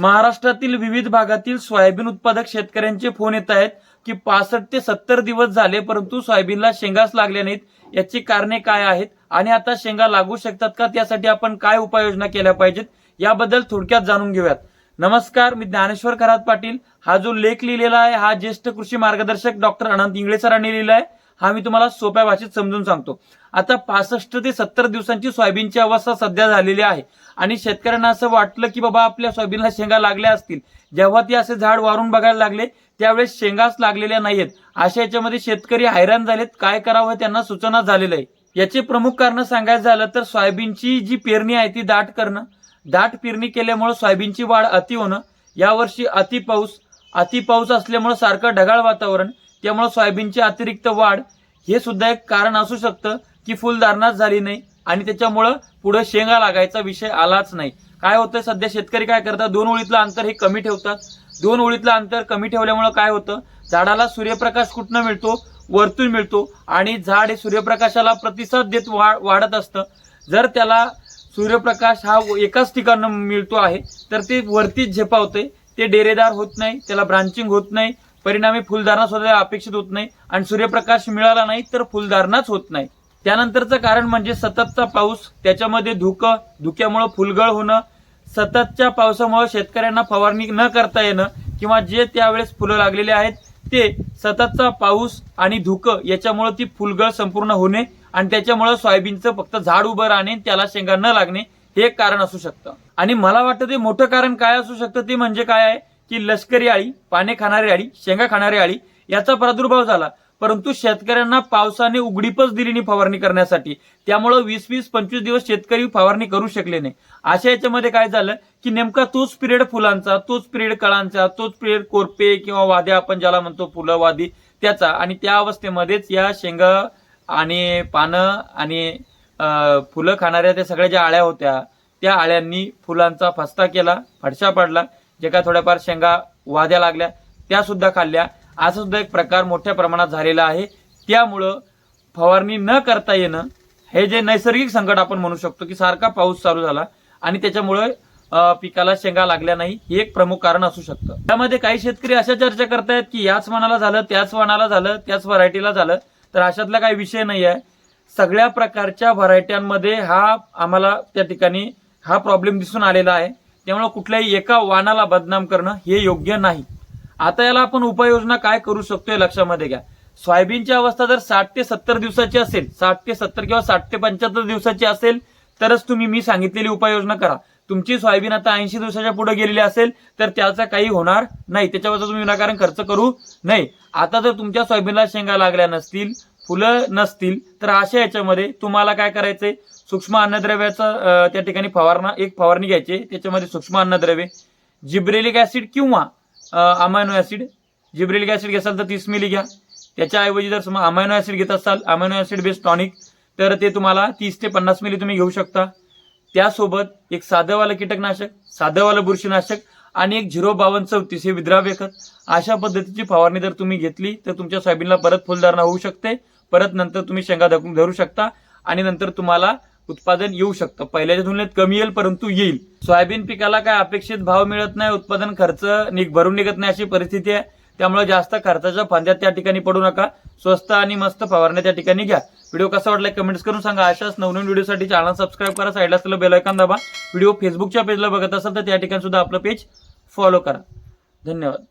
महाराष्ट्रातील विविध भागातील सोयाबीन उत्पादक शेतकऱ्यांचे फोन येत आहेत की पासष्ट ते सत्तर दिवस झाले परंतु सोयाबीनला शेंगाच लागल्या नाहीत. याची कारणे काय आहेत आणि आता शेंगा लागू शकतात का? त्यासाठी आपण काय उपाययोजना केल्या पाहिजेत? याबद्दल थोडक्यात जाणून घेऊयात. नमस्कार मी ज्ञानेश्वर खरात पाटील. हा जो लेख लिहिलेला आहे हा ज्येष्ठ कृषी मार्गदर्शक डॉक्टर अनंत इंगळे सरांनी लिहिला आहे. हा मी तुम्हाला सोप्या भाषेत समजून सांगतो. आता पासष्ट ते सत्तर दिवसांची सोयाबीनची अवस्था सध्या झालेली आहे. आणि शेतकऱ्यांना असं वाटलं की बाबा आपल्या सोयाबीनला शेंगा लागल्या असतील. जेव्हा ते असे झाड वारून बघायला लागले त्यावेळेस शेंगाच लागलेल्या नाहीयेत. अशा याच्यामध्ये शेतकरी हैराण झालेत. काय करावं त्यांना सूचना झालेलं आहे. याचे प्रमुख कारण सांगायचं झालं तर सोयाबीनची जी पेरणी आहे ती दाट करणं. दाट पेरणी केल्यामुळे सोयाबीनची वाढ अति होणं. यावर्षी अति पाऊस अति पाऊस असल्यामुळे सारखं ढगाळ वातावरण. त्यामुळं सोयाबीनची अतिरिक्त वाढ हे सुद्धा एक कारण असू शकतं की फुलधारणाच झाली नाही आणि त्याच्यामुळं पुढे शेंगा लागायचा विषय आलाच नाही. काय होतं सध्या शेतकरी काय करतात दोन ओळीतलं अंतर हे कमी ठेवतात. दोन ओळीतलं अंतर कमी ठेवल्यामुळं काय होतं झाडाला सूर्यप्रकाश कुठनं मिळतो? वरतून मिळतो. आणि झाड हे सूर्यप्रकाशाला प्रतिसाद देत वा- वाढत असतं. जर त्याला सूर्यप्रकाश हा एकाच ठिकाणं मिळतो आहे तर ते वरतीच झेपावते ते डेरेदार होत नाही त्याला ब्रांचिंग होत नाही. परिणामी फुलधारणा सुद्धा अपेक्षित होत नाही आणि सूर्यप्रकाश मिळाला नाही तर फुलधारणाच होत नाही. त्यानंतरचं कारण म्हणजे सततचा पाऊस त्याच्यामध्ये धुकं धुक्यामुळं फुलगळ होणं सततच्या पावसामुळे शेतकऱ्यांना फवारणी न करता येणं किंवा जे त्यावेळेस फुलं लागलेले आहेत ते सततचा पाऊस आणि धुकं याच्यामुळे ती फुलगळ संपूर्ण होणे आणि त्याच्यामुळे सोयाबीनचं फक्त झाड उभं राहणे त्याला शेंगा न लागणे हे एक कारण असू शकतं. आणि मला वाटतं ते मोठं कारण काय असू शकतं ते म्हणजे काय आहे? की लष्करी आळी पाने खाणारी आळी शेंगा खाणारी आळी याचा प्रादुर्भाव झाला. परंतु शेतकऱ्यांना पावसाने उघडीपच दिली नाही फवारणी करण्यासाठी. त्यामुळं वीस वीस पंचवीस दिवस शेतकरी फवारणी करू शकले नाही. अशा याच्यामध्ये काय झालं की नेमका तोच पिरियड फुलांचा तोच पिरियड कळांचा तोच पिरियड कोरपे किंवा वाद्या आपण ज्याला म्हणतो फुलं वादी त्याचा आणि त्या अवस्थेमध्येच या शेंगा आणि पानं आणि फुलं खाणाऱ्या त्या सगळ्या ज्या आळ्या होत्या त्या आळ्यांनी फुलांचा फस्ता केला फडशा पडला. जे काय थोड्याफार शेंगा वाद्या लागल्या त्या सुद्धा खाल्ल्या. असा सुद्धा एक प्रकार मोठ्या प्रमाणात झालेला आहे. त्यामुळं फवारणी न करता येणं हे जे नैसर्गिक संकट आपण म्हणू शकतो की सारखा पाऊस चालू झाला आणि त्याच्यामुळे पिकाला शेंगा लागल्या नाही हे एक प्रमुख कारण असू शकतं. त्यामध्ये काही शेतकरी अशा चर्चा करतायत की याच वनाला झालं त्याच वनाला झालं त्याच व्हरायटीला झालं तर अशातला काही विषय नाही आहे. सगळ्या प्रकारच्या व्हरायट्यांमध्ये हा आम्हाला त्या ठिकाणी हा प्रॉब्लेम दिसून आलेला आहे. त्यामुळे कुठल्याही एका वाणाला बदनाम करणं हे योग्य नाही. आता याला आपण उपाययोजना काय करू शकतो लक्षामध्ये घ्या. सोयाबीनची अवस्था जर साठ ते सत्तर दिवसाची असेल साठ ते सत्तर किंवा साठ ते पंच्याहत्तर दिवसाची असेल तरच तुम्ही मी सांगितलेली उपाययोजना करा. तुमची सोयाबीन आता ऐंशी दिवसाच्या पुढे गेलेली असेल तर त्याचा काही होणार नाही. त्याच्यावरचा तुम्ही विनाकारण खर्च करू नये. आता जर तुमच्या सोयाबीनला शेंगा लागल्या नसतील फुलं नसतील तर अशा याच्यामध्ये तुम्हाला काय करायचंय? सूक्ष्म अन्नद्रव्याचं त्या ठिकाणी फवारणा एक फवारणी घ्यायची. त्याच्यामध्ये सूक्ष्म अन्नद्रव्ये जिब्रेलिक ऍसिड किंवा अमायनो ऍसिड जिब्रेलिक ऍसिड घ्याल तर तीस मिली घ्या. त्याच्याऐवजी जर समजा अमायनो ऍसिड घेत असाल अमायनो ऍसिड बेस्ड टॉनिक तर ते तुम्हाला तीस ते पन्नास मिली तुम्ही घेऊ शकता. त्यासोबत एक साधंवालं कीटकनाशक साधंवालं बुरशीनाशक आणि एक झिरो बावन्न चौतीस हे विद्राव्य खत. अशा पद्धतीची फवारणी जर तुम्ही घेतली तर तुमच्या सोयाबीनला परत फुलधारणा होऊ शकते. परत नंतर तुम्ही शेंगा धकून धरू शकता आणि नंतर तुम्हाला उत्पादन येऊ शकतं. पहिल्याच्या तुलनेत कमी येईल परंतु येईल. सोयाबीन पिकाला काय अपेक्षित भाव मिळत नाही उत्पादन खर्च निघ भरून निघत नाही अशी परिस्थिती आहे. त्यामुळे जास्त खर्चाच्या फांद्यात त्या ठिकाणी पडू नका. स्वस्त आणि मस्त फवारण्या त्या ठिकाणी घ्या. व्हिडिओ कसा वाटला कमेंट्स करून सांगा. अशाच नवनवीन व्हिडिओसाठी चॅनल सबस्क्राईब करा. साईडला असलेलं बेल दाबा. व्हिडिओ फेसबुकच्या पेजला बघत असाल तर त्या ठिकाणी सुद्धा आपलं पेज फॉलो करा. धन्यवाद.